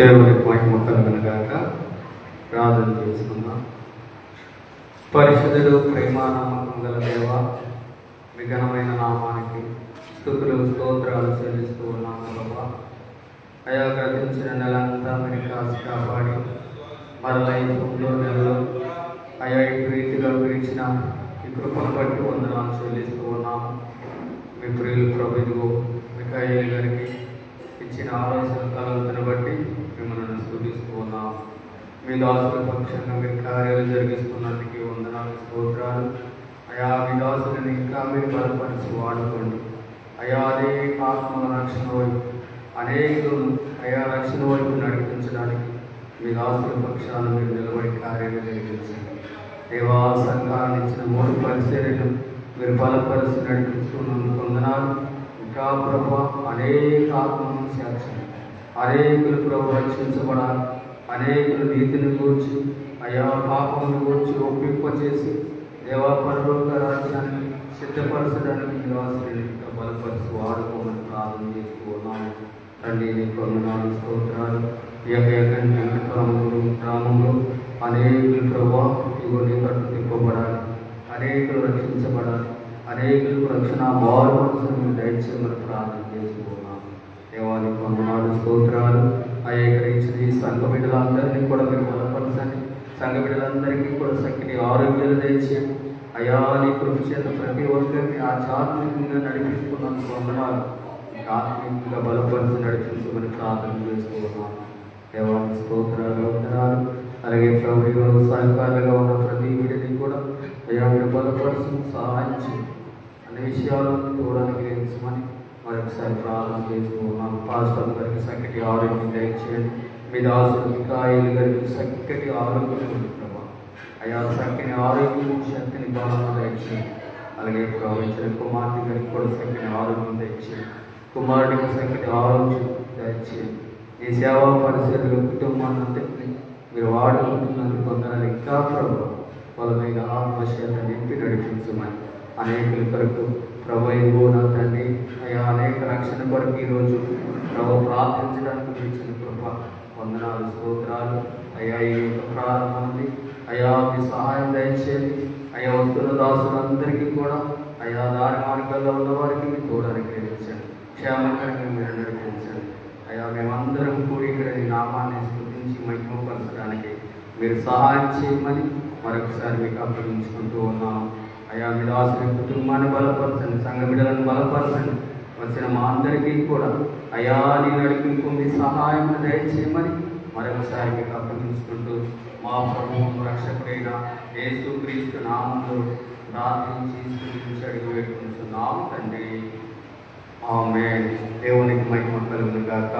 దేవుని మహిమ కలుగునగాక ప్రార్థన చేసుకుందాం. పరిశుద్ధుడు ప్రేమ గల దేవ విఘనమైన నామానికి స్థుతులు స్తోత్రాలు చెల్లిస్తూ ఉన్నాము ప్రభా. అయా గ్రహించిన నెలంతా మీరు కాసి కాపాడి మరలా ఈ తొమ్మిదో నెలలో అయా ఈ ప్రీతిగా పిలిచిన ఈ కృపను బట్టి వందనాలు చెల్లిస్తూ ఉన్నాము. మీ ప్రియులు ప్రభుత్వ మికాయి గారికి ఇచ్చిన ఆలోచన కలవతను బట్టి మిమ్మల్ని స్థుతిస్తూ మీ దాసుల పక్షంగా మీరు కార్యాలు జరిగిస్తున్నందుకు వందనాలు స్తోత్రాలు. అయా మీ దాసులను ఇంకా మీరు బలపరిచి వాడుకోండి. అయా అదే ఆత్మల రక్షణ వైపు అనేకులు అయా రక్షణ వైపు నడిపించడానికి మీ దాసుల పక్షాన మీరు నిలబడి కార్యాలు జరిగించండి. దేవా సంఘాన్ని ఇచ్చిన మూడు పరిశీలనలు మీరు బలపరిచి నడిపిస్తున్నందుకు వందనాలు. ఇంకా ప్రభు అనేక ఆత్మలను సాక్షి అనేకులు ప్రభు రక్షించబడాలి అనేకులు నీతిని కూర్చి అయా పాపమును కూర్చి ఒప్పింపచేసి దేవా పరలోక రాజ్యాన్ని సిద్ధపరచడానికి మీరు బలపరిచి వాడుకోమని ప్రార్థన చేసుకున్నాను తండ్రి నీకు వందనాలు స్తోత్రాలు ఈ యొక్క ఎక్కడి గ్రామంలో అనేకులు ప్రభా ఇవన్నీ కట్టు తిప్పబడాలి. అనేకులు రక్షించబడాలి. రక్షణ బారు మనసును దయచేయమని ప్రార్థన చేసుకున్నాము దేవానికి వందనాలు స్తోత్రాలు. అయ్యేకరించిన ఈ సంఘ బిడ్డలందరినీ కూడా మీరు బలపరచండి. సంఘ బిడ్డలందరికీ కూడా చక్కని ఆరోగ్యాలు దయచేయండి. అయా నీ కృప చేత ప్రతి ఒక్కరిని ఆధ్యాత్మికంగా నడిపించుకున్నందుకు వందనాలు. ఆత్మీయంగా బలపరిచి నడిపించమని ప్రార్థన చేసుకున్నాను దేవానికి స్తోత్రాలు వందనాలు. అలాగే ప్రభుత్వ సహకారంగా ఉన్న ప్రతి బిడ్డ కూడా అయ్యా మీరు బలపరుచు సహాయం చేయండి అన్ని విషయాలను చూడడానికి గ్రహించమని మరొకసారి ప్రార్థన చేసుకున్నాం పాస్టర్ గారికి చక్కటి ఆరోగ్యం దయచేయండి. మీ దాసుడు మికాయిలు గారికి చక్కటి ఆరోగ్యం ఉంది ప్రభా. అయా చక్కని ఆరోగ్యం శక్తిని బలం దయచేయండి. అలాగే ప్రవహించిన కుమార్తె గారికి కూడా చక్కని ఆరోగ్యం దయచేయండి. కుమారుడికి చక్కటి ఆరోగ్యం దయచేయండి. ఈ సేవా పరిస్థితులు కుటుంబాన్నంతటిని మీరు వాడుకుంటున్నందుకు కొందరు ఇంకా ప్రభు వాళ్ళ మీద ఆత్మశీలత నింపి నడిపించమని అనేకుల కొరకు ప్రభు ఇదిగో నా తండ్రి అయా అనేక రక్షణ కొరకు ఈరోజు ప్రభు ప్రార్థించడానికి మీరు ఇచ్చిన కృప వందనాలు స్తోత్రాలు. అయా ఈ యొక్క ప్రారంభం ఉంది. అయా మీ సహాయం దయచేయండి. అయా వస్తున్న దాసులందరికీ కూడా అయా దారి మార్గాల్లో ఉన్న వారికి మీ కూడా అనుగ్రహించండి. క్షేమకరంగా మీరు అనుగ్రహించండి. అయా మేమందరం కూడి ఇక్కడ ఈ నామాన్ని స్థుతించి మహిమపరచడానికి మీరు సహాయం చేయమని మరొకసారి మీకు అప్పగించుకుంటూ ఉన్నాం. అయ్యా విడాసిన కుటుంబాన్ని బలపరచండి సంఘ బిడ్డలను బలపరచండి. వచ్చిన మా అందరికీ కూడా అయ్యా నీ నడిపింపు మీ సహాయం దయచేయమని మరొకసారి మీకు అప్పగించుకుంటూ మా ప్రభువు రక్షకుడైన యేసు క్రీస్తు నామంలో ప్రార్థించి స్థితించి అడిగి వేడుకుంటున్నాము తండ్రి. ఆమె దేవునికి మహిమ కలుగుగాక